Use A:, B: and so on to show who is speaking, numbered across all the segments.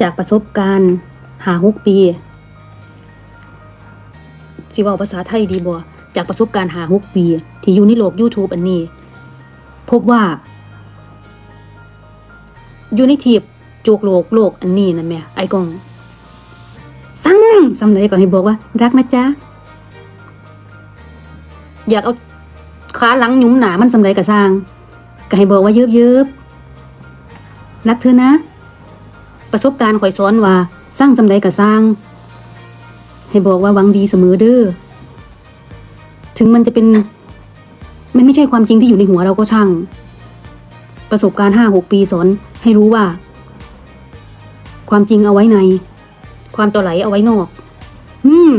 A: จากประสบการณ์หาหกปีสิว่าภาษาไทยดีบ่จากประสบการณ์หาหกปี ที่อยู่ในโลก YouTube อันนี้ พบว่า อยู่ในทีบโจกโลกโลกอันนี้นั่นแม่ไอ้กองสั่งสำเลยก็ให้บอกว่า รักนะจ๊ะ อยากเอาขาหลังหยุมหนามันสำเลยก็สร้าง ก็ให้บอกว่าเยิบเยิบรักเธอนะ ประสบการณ์ข่อยสอนว่าสร้างสำใดก็สร้าง ให้บอกว่าหวังดีเสมอเด้อถึงมันจะเป็น มันไม่ใช่ความจริงที่อยู่ในหัวเราก็ช่าง ประสบการณ์ห้าหกปีสอน ให้รู้ว่า ความจริงเอาไว้ใน ความต่อไหลเอาไว้นอก อืม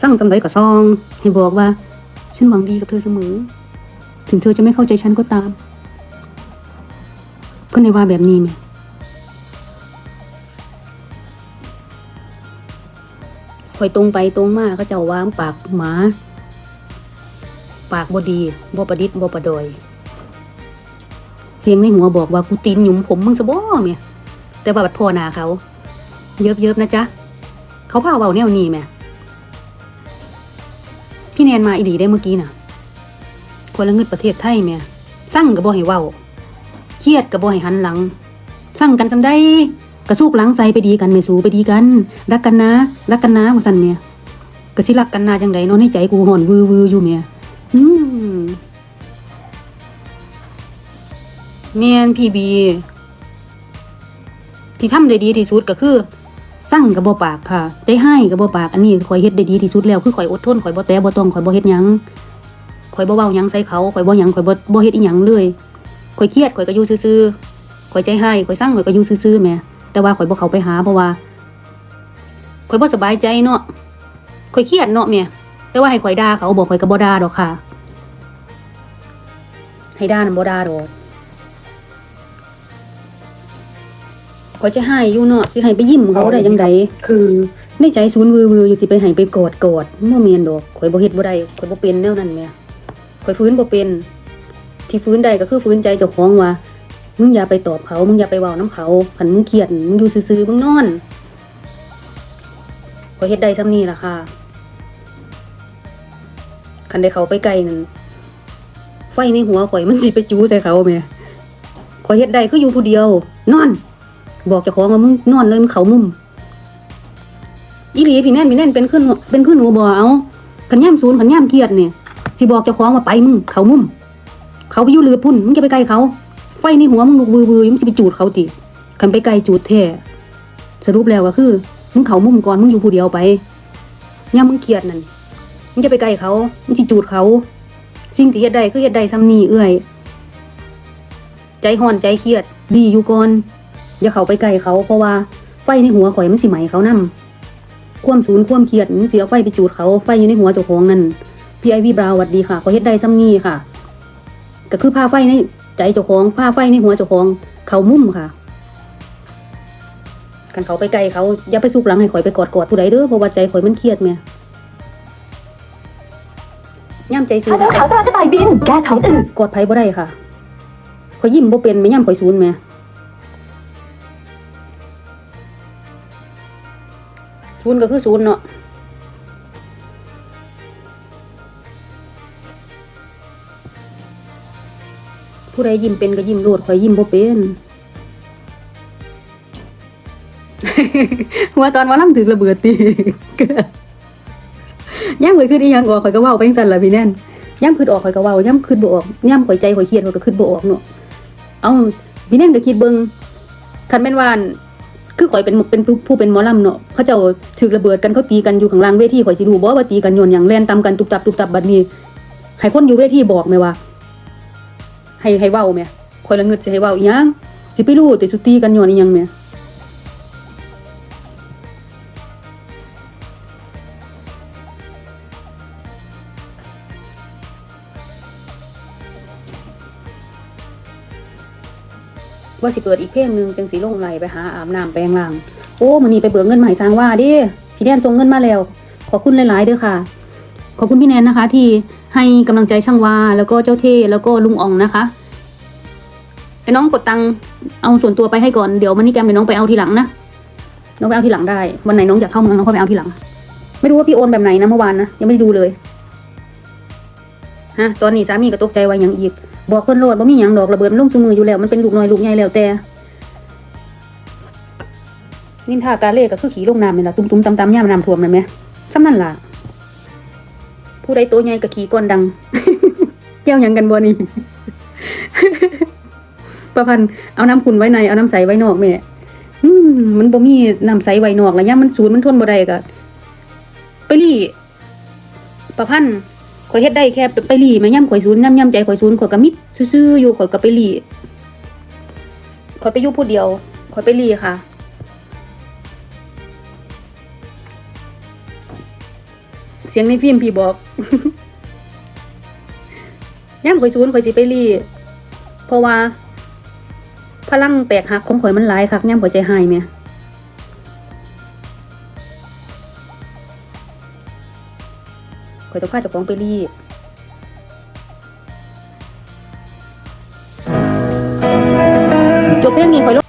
A: สร้างสำใดก็ซอง ให้บอกว่า ฉันหวังดีกับเธอเสมอ ถึงเธอจะไม่เข้าใจฉันก็ตาม ก็ในว่าแบบนี้ไหม ข่อยตรงไปตรงมาเขาเจ้าวางปากหมา ปากบดีบ่ประดิษฐ์บ่ประดอย เสียงในหัวบอกว่ากูตีนหยุมผมมึงซะบ่เมียแต่ว่าบัดพ่อนาเขา เยิบเยิบนะจ๊ะ เขาพาเว้าแนวนี้แม่พี่แนนมาอีหลีได้เมื่อกี้น่ะ คนละเงดประเทศไทยแม่สั่งก็บ่ให้เว้าเครียดก็บ่ให้หันหลัง สั่งกันจำได้ กระสูกล้างใสไปดีกันไม่สูไปดีกัน รักกันนะ รักกันนะว่าซั่นเมียก็สิรักกันนาจังไดนาะในใจกูห่อนวือวืออยู่เมียอืมเมียนพี่บีที่ทำได้ดีที่สุดก็คือสั่งกับบปากค่ะ ได้ให้กับบปากอันนี้ข่อยเฮ็ดได้ดีที่สุดแล้วคือข่อยอดทนข่อยบ่แตะบ่ต้องข่อยบ่เฮ็ดหยังข่อยบ่เว้าหยังใส่เขาข่อยบ่หยังข่อยบ่บ่เฮ็ดอีหยังเลยข่อยเครียดข่อยก็อยู่ซื่อๆข่อยใจให้ข่อยสั่งข่อยก็อยู่ซื่อๆแหม แต่ว่าข่อยบ่เข้าไปหาเพราะว่าข่อยบ่สบายใจเนาะข่อยเครียดเนาะแม่แต่ว่าให้ข่อยด่าเขาบอกข่อยก็บ่ด่าดอกค่ะ ให้ด่านั่นบ่ด่าดอกข่อยจะให้อยู่เนาะสิให้ไปยิ้มเขาได้จังได
B: คือ
A: ในใจศูนย์วือวืออยู่สิไปให้ไปกอดกอดบ่แม่นดอกข่อยบ่เฮ็ดบ่ได้ข่อยบ่เป็นแนวนั้นแม่ข่อยฟื้นบ่เป็น ที่ฟื้นได้ก็คือฟื้นใจเจ้าของว่า มึงอย่าไปตอบเขา มึงอย่าไปเว้าน้ำเขาผันมึงเครียดมึงอยู่ซื่อๆมึงนอนขอยเฮ็ดได้ซ้ำนี่ล่ะค่ะ คันได้เขาไปไกลนั่นไฟในหัวข่อยมันสิไปจูใส่เขาแหม่ข่อยเฮ็ดได้คืออยู่ผู้เดียว นอน บอกเจ้าของว่ามึงนอนเลยมึงเขามุมอีหลีพี่แน่นพี่แน่นเป็นขึ้นเป็นขึ้นหนูบ่เอาขันย่ำศูนย์ขันย่ำเครียดเนี่ยสิบอกเจ้าของว่าไปมึงเขามุม เขาไปอยู่เรือพุ่นมึงจะไปไกลเขา ไฟในหัวมึงลุกวือวือมึงจะไปจูดเขาติคันไปไกลจูดแท้สรุปแล้วก็คือ มึงเขามุมก่อนมึงอยู่ผู้เดียวไปย่ามึงเครียดนั่นมึงจะไปไกลเขามึงจะจูดเขา สิ่งที่เฮ็ดได้คือเฮ็ดได้ซ้ำนี่เอื้อยใจห่อนใจเครียด ดีอยู่ก่อนอย่าเขาไปไกลเขา เพราะว่าไฟในหัวข่อยมันสิไหมเขานํความศูนย์ความเครียดมึงสิเอาไฟไปจูดเขาไฟอยู่ในหัวเจ้าของนั่นพี่ไอวีบราวน์หวัดดีค่ะเขาเฮ็ดได้ซ้ำนี่ค่ะ ก็คือผ้าไฟใน ใจเจ้าของผ้าไฟในหัวเจ้าของ เขามุ่มค่ะกันเขาไปไกลเขาอย่าไปสุกหลังให้ข่อยไปกอดกอดผู้ใดเด้อเพราะว่าใจข่อยมันเครียดแม่ย่ำใจสู
B: ฮัลโหลขาวตรากระต่ายบิน แก้ท้องอืด
A: กอดไผบ่ได้ค่ะข่อยยิ้มบ่เป็นไม่ย่ำข่อยศูนย์แม่ศูนย์ก็คือศูนย์เนาะ ผู้ใดยิ้มเป็นก็ยิ้มโลดข่อยยิ้มบ่เป็นหัวตอนว่าล่ำถึงระเบิดตีย่ำข่อยขึ้นอีหยังออกข่อยก็ว้าไปจังซั่นละพี่แน่นย่ำขึ้นออกข่อยก็ว้าย่ำขึ้นบ่ออกย่ำข่อยใจข่อยเครียดข่อยก็ขึ้นบ่ออกเนาะเอาพี่แน่นก็คิดเบิ่งคันแม่นว่านคือข่อยเป็นเป็นผู้เป็นหมอลำเนาะเขาเจ้าถึกระเบิดกันเขาตีกันอยู่ข้างล่างเวทีข่อยสิรู้บ่ว่าตีกันย้อนหยังแล่นตากันตุบตับตุบตับบัดนี้ให้คนอยู่เวทีบอกแม่ว่า ให้ให้เว้าแม่ข่อยละงึดสิให้เว้าอีหยังสิไปรู้แต่สุตีกันย้อนอีหยังแม่ว่าสิเปิดอีกเพลงหนึ่งจังสีลงไหลไปหาอาบน้ำแปรงล่าง โอ้มันนี่ไปเบิกเงินใหม่สร้างว่าดิพี่แดนส่งเงินมาแล้ว ขอบคุณหลาย ๆ เด้อค่ะ ขอบคุณพี่แนนนะคะ ที่ ให้กำลังใจช่างวาแล้วก็เจ้าเท่แล้วก็ลุงอ่องนะคะให้น้องกดตังค์เอาส่วนตัวไปให้ก่อนเดี๋ยวมันนี่แกมเดี๋ยวน้องไปเอาทีหลังนะน้องไปเอาทีหลังได้ วันไหนน้องอยากเข้าเมืองน้องค่อยไปเอาทีหลัง ไม่รู้ว่าพี่โอนแบบไหนนะเมื่อวานนะยังไม่ได้ดูเลยฮะตอนนี้สามีก็ตกใจว่าหยังอีก บอกเพิ่นโลดว่ามีหยังดอกระเบิดมันลงซุมืออยู่แล้ว มันเป็นลูกน้อยลูกใหญ่แล้วแต่นินทากาเล่ก็คือขี่ลงน้ำนี่ล่ะตุ้มๆตำๆย่ามน้ำท่วมนั่นไหมซ้ำนั่นล่ะ ผู้ใดตัวใหญ่ก็ขี่ก้อนดังแก้วยังกันบ่นี่ประพันธ์เอาน้ำขุ่นไว้ในเอาน้ำใสไว้นอกแม่อืมมันบ่มีน้ำใสไว้นอกแล้วย่ามมันสูนมันทนบ่ได้ก็ไปรีประพันธ์ข่อยเฮ็ดได้แค่ไปรีแม่ย่ำข่อยสูนย่ำย่ำใจข่อยสูนข่อยก็มิดซื่อๆอยู่ข่อยก็ไปรีข่อยไปอยู่ผู้เดียวข่อยไปรีค่ะ เสียงในฟิล์มพี่บอกย่ำข่อยซูนข่อยสิไปรีเพราะว่า พลังแตกหักของข่อยมันหลายคักย่ำข่อยใจหายแม่ข่อยต้องพาเจ้าของไปรีจบเพลงนี้ข่อยลง